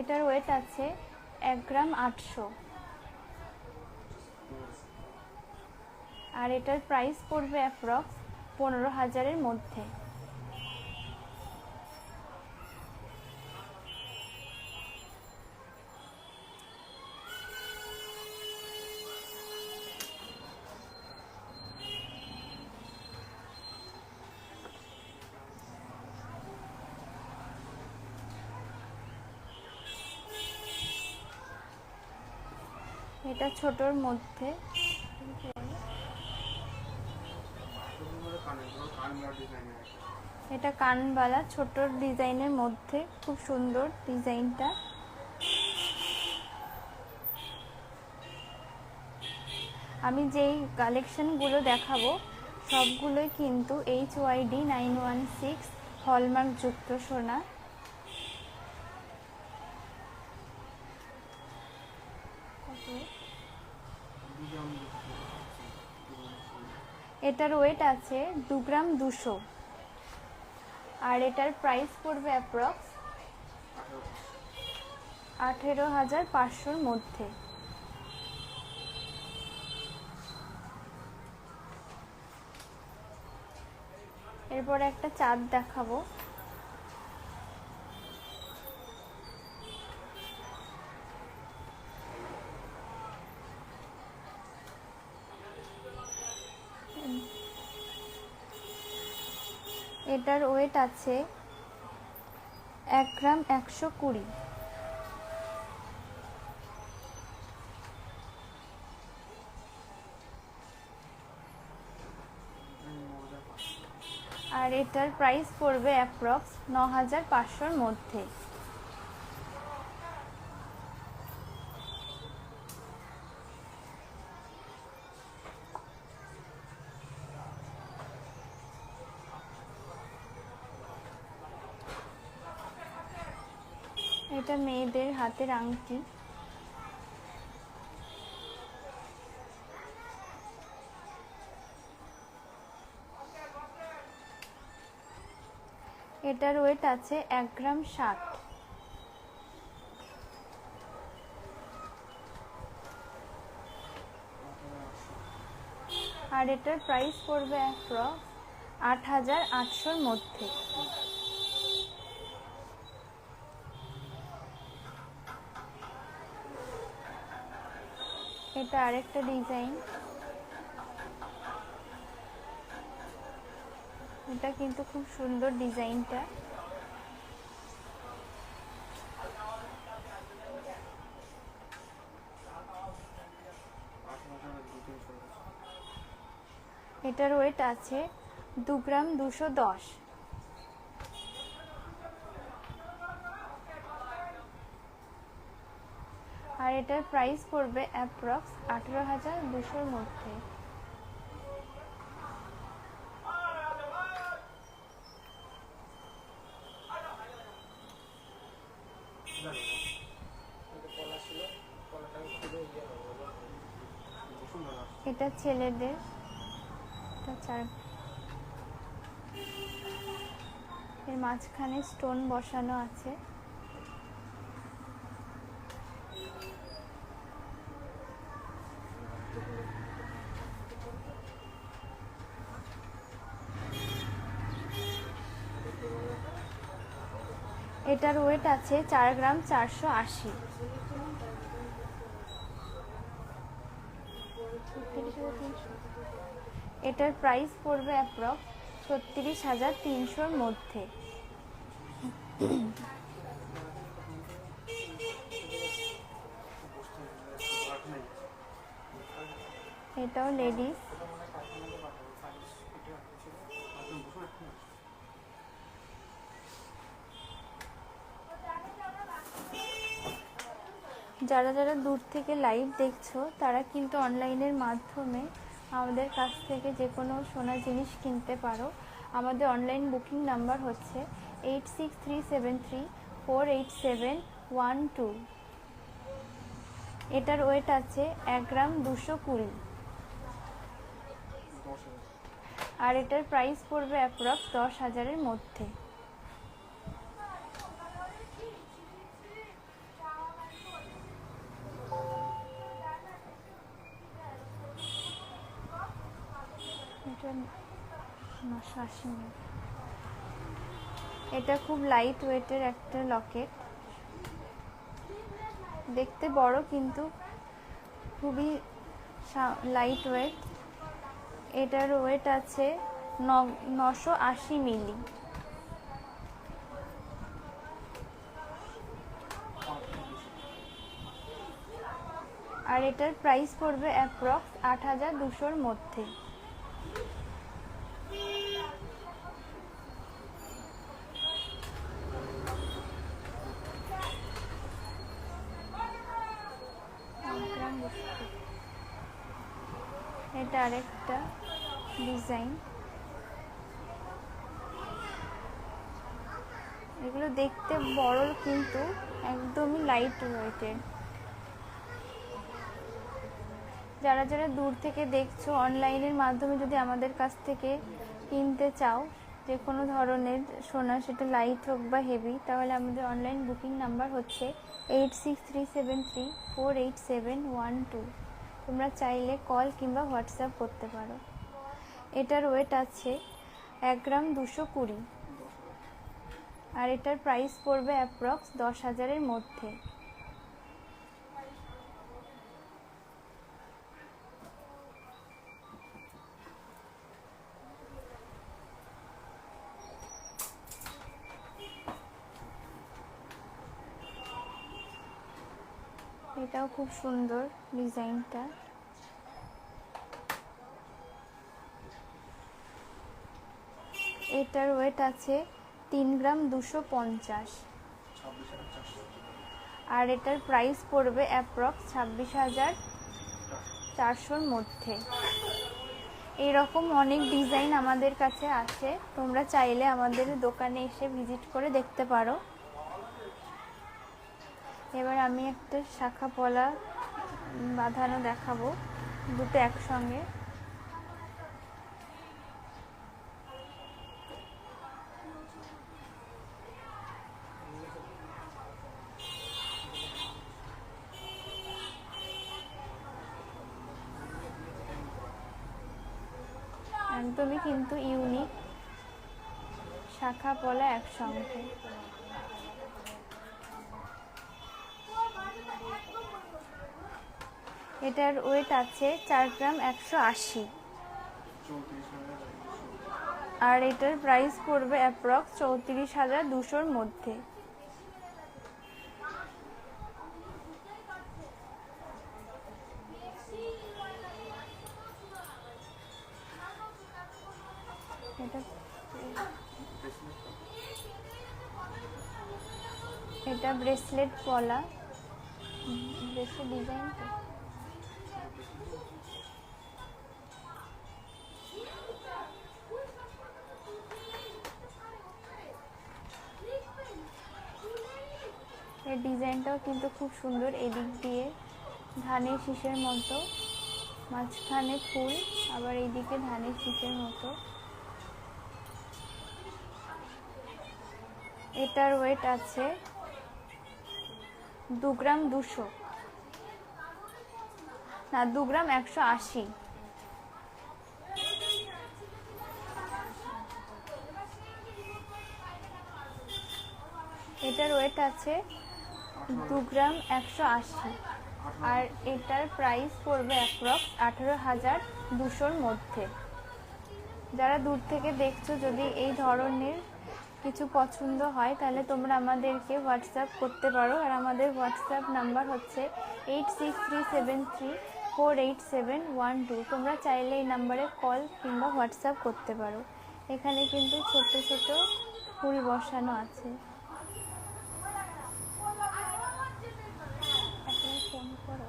এটার ওয়েট আছে এক গ্রাম আটশো। আর এটার প্রাইস পড়বে অ্যাপ্রক্স পনেরো হাজারের মধ্যে। এটা ছোটোর মধ্যে। এটা কানবালা ছোট ডিজাইনের মধ্যে। খুব সুন্দর ডিজাইনটা। আমি যেই কালেকশনগুলো দেখাবো, সবগুলোই কিন্তু H YD nine one six hallmark যুক্ত সোনা। এটার ওয়েট আছে দু গ্রাম দুশো। আর এটার প্রাইস পড়বে অ্যাপ্রক্স আঠেরো হাজার পাঁচশোর মধ্যে। এরপর একটা চাঁদ দেখাবো। এটার ওয়েট আছে এক গ্রাম একশো কুড়ি। আর এটার প্রাইস পড়বে অ্যাপ্রক্স ন হাজার পাঁচশোর মধ্যে এটা মেয়েদের হাতের আংটি। এটার ওয়েট আছে এক গ্রাম ষাট। আর এটার প্রাইস পড়বে অ্যাপ্রক্স আট হাজার আটশোর মধ্যে। এটা আরেকটা ডিজাইন। এটা কিন্তু খুব সুন্দর ডিজাইনটা। এটার ওয়েট আছে দু গ্রাম দুশো দশ। এটার প্রাইস পড়বে অ্যাপ্রক্স আঠেরো হাজার দুশোর মধ্যে। এটা ছেলেদের। এর মাঝখানে স্টোন বসানো আছে এটার ওয়েট আছে চার গ্রাম চারশো আশি। এটার প্রাইস পড়বে অ্যাপ্রক্স ছত্রিশ হাজার তিনশোর মধ্যে। এটাও লেডিস যারা যারা দূর থেকে লাইভ দেখছ, তারা কিন্তু অনলাইনের মাধ্যমে আমাদের কাছ থেকে যে কোনো সোনা জিনিস কিনতে পারো। আমাদের অনলাইন বুকিং নাম্বার হচ্ছে eight six three seven three four eight seven one two এটার ওয়েট আছে এক গ্রাম দুশো কুড়ি। আর এটার প্রাইস পড়বে অ্যাপ্রক্স দশ হাজারের মধ্যে। মিলি এটা খুব লাইট ওয়েটের একটা লকেট। দেখতে বড় কিন্তু খুবই লাইট ওয়েট এটার ওয়েট আছে নশো আশি মিলি। আর এটার প্রাইস পড়বে অ্যাপ্রক্স আট হাজার দুশোর মধ্যে গ্রাম বিস্কুট। এটা আরেকটা ডিজাইন। এগুলো দেখতে বড় কিন্তু একদমই লাইট ওয়েটেড যারা যারা দূর থেকে দেখছ অনলাইনের মাধ্যমে যদি আমাদের কাছ থেকে কিনতে চাও, যে কোনো ধরনের সোনা, সেটা লাইট হোক বা হেভি তাহলে আমাদের অনলাইন বুকিং নাম্বার হচ্ছে eight six three seven three four eight seven one two তোমরা চাইলে কল কিংবা হোয়াটসঅ্যাপ করতে পারো। এটার ওয়েট আছে এক গ্রাম দুশো কুড়ি। আর এটার প্রাইস পড়বে অ্যাপ্রক্স দশ হাজারের মধ্যে। এটাও খুব সুন্দর ডিজাইনটা। এটার ওয়েট আছে তিন গ্রাম দুশো পঞ্চাশ। আর এটার প্রাইস পড়বে অ্যাপ্রক্স ছাব্বিশ হাজার চারশোর মধ্যে। এরকম অনেক ডিজাইন আমাদের কাছে আছে। তোমরা চাইলে আমাদের দোকানে এসে ভিজিট করে দেখতে পারো। এবার আমি একটা শাখা পলা বাঁধানো দেখাবো, দুটো একসঙ্গে। একদমই কিন্তু ইউনিক শাখা পলা একসঙ্গে এটার ওয়েট আছে চার গ্রাম একশো আশি। আর এটার প্রাইস পড়বে অ্যাপ্রক্স চৌত্রিশ হাজার দুশোর মধ্যে। ব্রেসলেট পলা ব্রেসলেট ডিজাইন তো এর ডিজাইনটাও কিন্তু খুব সুন্দর এদিক দিয়ে। ধানের শীষের মতো। মাঝখানে ফুল, আবার এইদিকে ধানের শীষের মতো। এটার ওয়েট আছে দু গ্রাম দুশো। না, দু গ্রাম একশো আশি। এটার ওয়েট আছে দু গ্রাম একশো আশি। আর এটার প্রাইস পড়বে অ্যাপ্রক্স আঠেরো হাজার দুশোর মধ্যে। যারা দূর থেকে দেখছ, যদি এই ধরনের কিছু পছন্দ হয়, তাহলে তোমরা আমাদেরকে হোয়াটসঅ্যাপ করতে পারো। আর আমাদের হোয়াটসঅ্যাপ নাম্বার হচ্ছে eight six three seven three four eight seven one two তোমরা চাইলে এই নাম্বারে কল কিংবা হোয়াটসঅ্যাপ করতে পারো। এখানে কিন্তু ছোট ছোট ফুল বসানো আছে এখন ফোন করো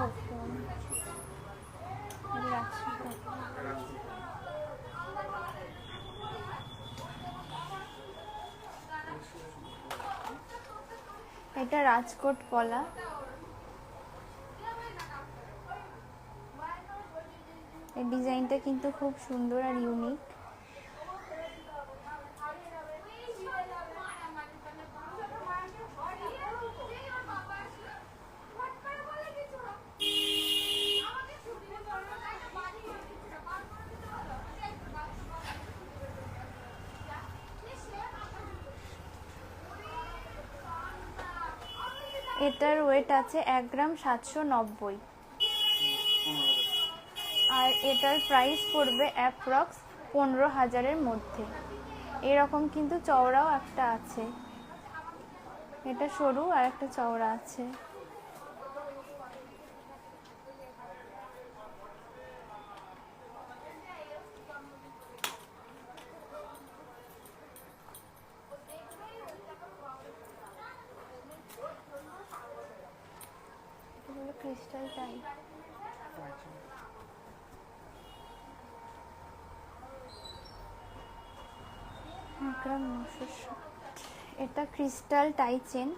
ও ফোন রাখছি এটা রাজকোট কলা। এই ডিজাইনটা কিন্তু খুব সুন্দর আর ইউনিক। এটার ওয়েট আছে এক গ্রাম সাতশো নব্বই। আর এটার প্রাইস পড়বে অ্যাপ্রক্স পনেরো হাজারের মধ্যে। এরকম কিন্তু চওড়াও একটা আছে। এটা সরু আর একটা চওড়া আছে। নশো ষাট। এটা ক্রিস্টাল টাইচেন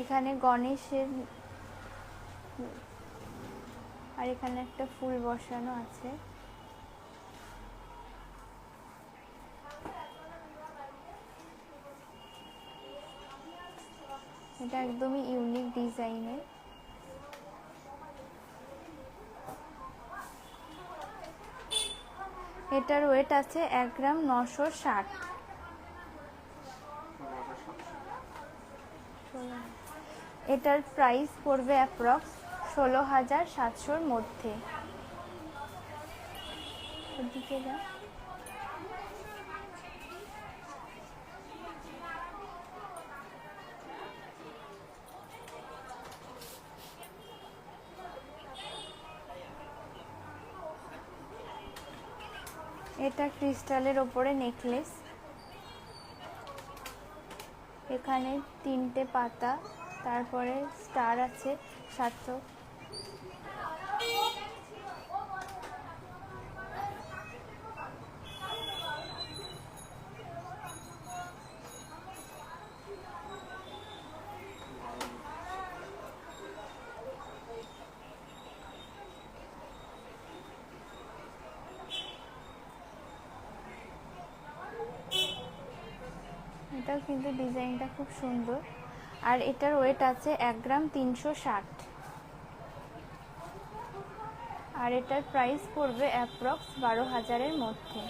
এখানে গণেশের আর এখানে একটা ফুল বসানো আছে। এটা একদমই ইউনিক ডিজাইনের এটার ওয়েট আছে এক গ্রাম নশো ষাট। এটার প্রাইস পড়বে অ্যাপ্রক্স ষোলো হাজার সাতশোর মধ্যে। ওদিকে যা এটা ক্রিস্টালের ওপরে নেকলেস। এখানে তিনটে পাতা তারপরে স্টার আছে সার্থক এটাও কিন্তু ডিজাইনটা খুব সুন্দর। আর এটার ওয়েট আছে এক গ্রাম তিনশো ষাট। আর এটার প্রাইস পড়বে অ্যাপ্রক্স বারো হাজারের মধ্যে।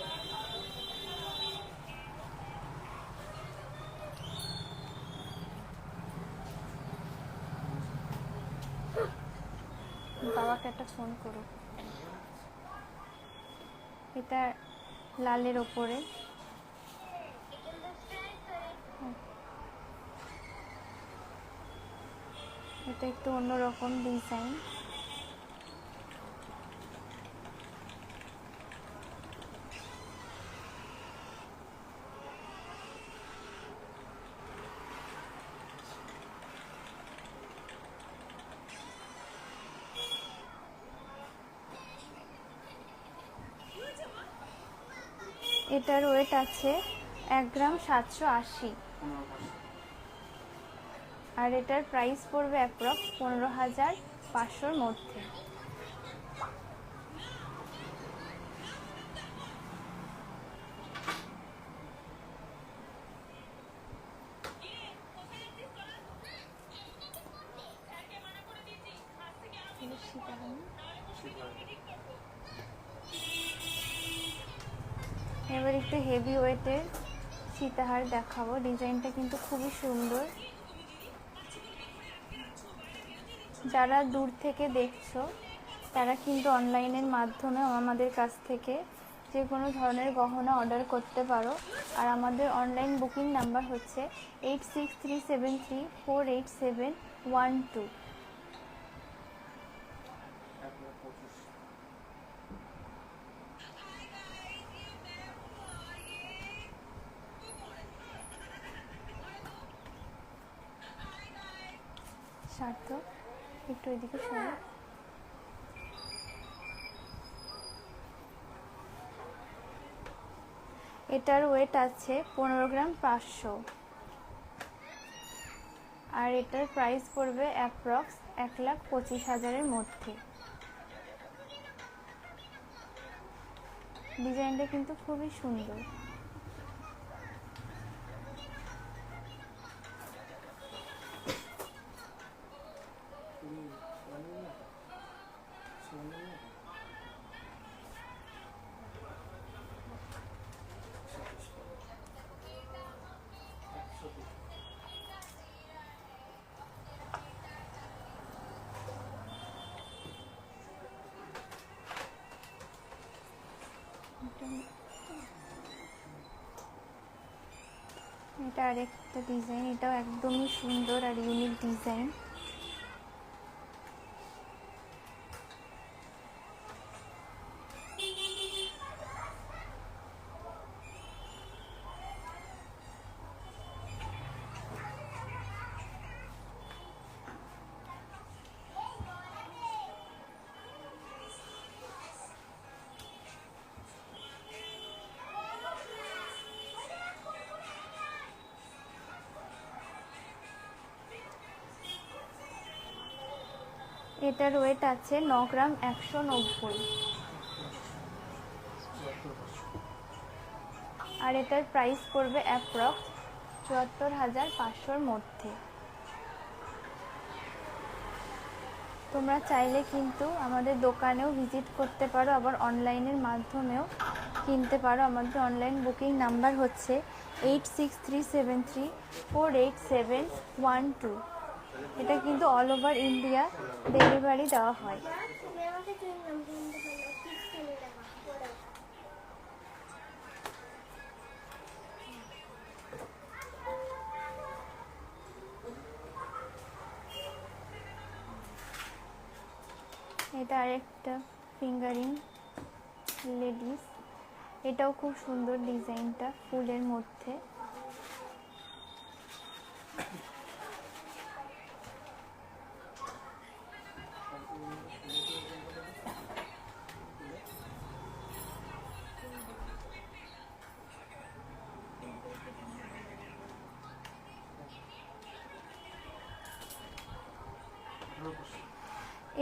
বাবাকে একটা ফোন করো। এটা লালের ওপরে। এটা একটু অন্যরকম ডিজাইন এটার ওয়েট আছে এক গ্রাম সাতশো আশি। আর এটার প্রাইস পড়বে অ্যাপ্রক্স পনেরো হাজার পাঁচশোর মধ্যে। এবার একটু হেভি ওয়েটের সীতাহার দেখাবো। ডিজাইনটা কিন্তু খুবই সুন্দর। যারা দূর থেকে দেখছ, তারা কিন্তু অনলাইনের মাধ্যমে আমাদের কাছ থেকে যে কোনো ধরনের গহনা অর্ডার করতে পারো। আর আমাদের অনলাইন বুকিং নাম্বার হচ্ছে eight six three seven three four eight seven one two Sarthak একটু এদিকে সরো এটার ওয়েট আছে পনেরো গ্রাম পাঁচশো। আর এটার প্রাইস পড়বে অ্যাপ্রক্স এক লাখ পঁচিশ হাজারের মধ্যে। ডিজাইনটা কিন্তু খুবই সুন্দর। এটা আরেকটা ডিজাইন এটাও একদমই সুন্দর আর ইউনিক ডিজাইন এটার ওয়েট আছে ন গ্রাম একশো নব্বই। আর এটার প্রাইস পড়বে অ্যাপ্রক্স চুয়াত্তর হাজার পাঁচশোর মধ্যে। তোমরা চাইলে কিন্তু আমাদের দোকানেও ভিজিট করতে পারো, আবার অনলাইনের মাধ্যমেও কিনতে পারো। আমাদের অনলাইন বুকিং নাম্বার হচ্ছে eight six three seven three four eight seven one two এটা কিন্তু অল ওভার ইন্ডিয়া ডেলিভারি দেওয়া হয়। এটা আরেকটা ফিঙ্গারিং লেডিস এটাও খুব সুন্দর ডিজাইনটা ফুলের মধ্যে।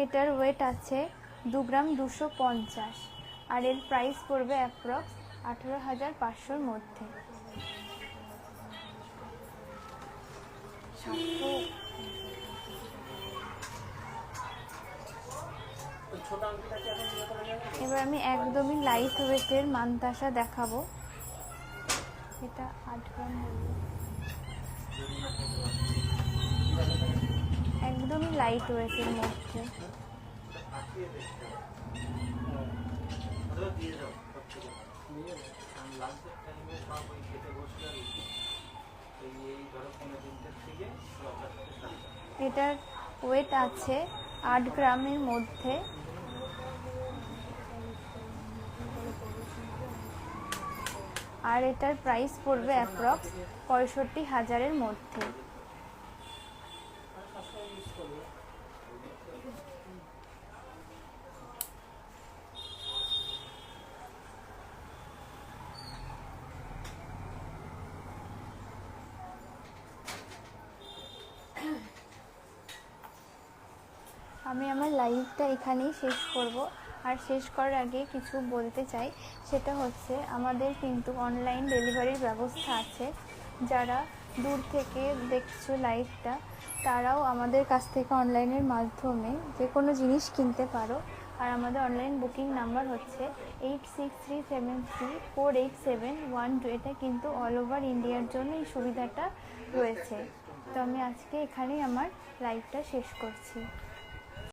এটার ওয়েট আছে দু গ্রাম দুশো পঞ্চাশ আর এর প্রাইস পড়বে অ্যাপ্রক্স আঠেরো হাজার পাঁচশোর মধ্যে। এবার আমি একদমই লাইট ওয়েটের মান্তাসা দেখাবো। এটা আট গ্রাম। একদমই লাইট ওয়েটের মধ্যে। এটার ওয়েট আছে আট গ্রামের মধ্যে। আর এটার প্রাইস পড়বে অ্যাপ্রক্স পঁয়ষট্টি হাজারের মধ্যে। আমি আমার লাইভটা এখানেই শেষ করব। আর শেষ করার আগে কিছু বলতে চাই, সেটা হচ্ছে আমাদের কিন্তু অনলাইন ডেলিভারির ব্যবস্থা আছে। যারা দূর থেকে দেখছ লাইভটা তারাও আমাদের কাছ থেকে অনলাইনের মাধ্যমে যে কোনো জিনিস কিনতে পারো। আর আমাদের অনলাইন বুকিং নাম্বার হচ্ছে eight six three seven three four eight seven one two এটা কিন্তু অল ওভার ইন্ডিয়ার জন্য এই সুবিধাটা রয়েছে। তো আমি আজকে এখানেই আমার লাইভটা শেষ করছি।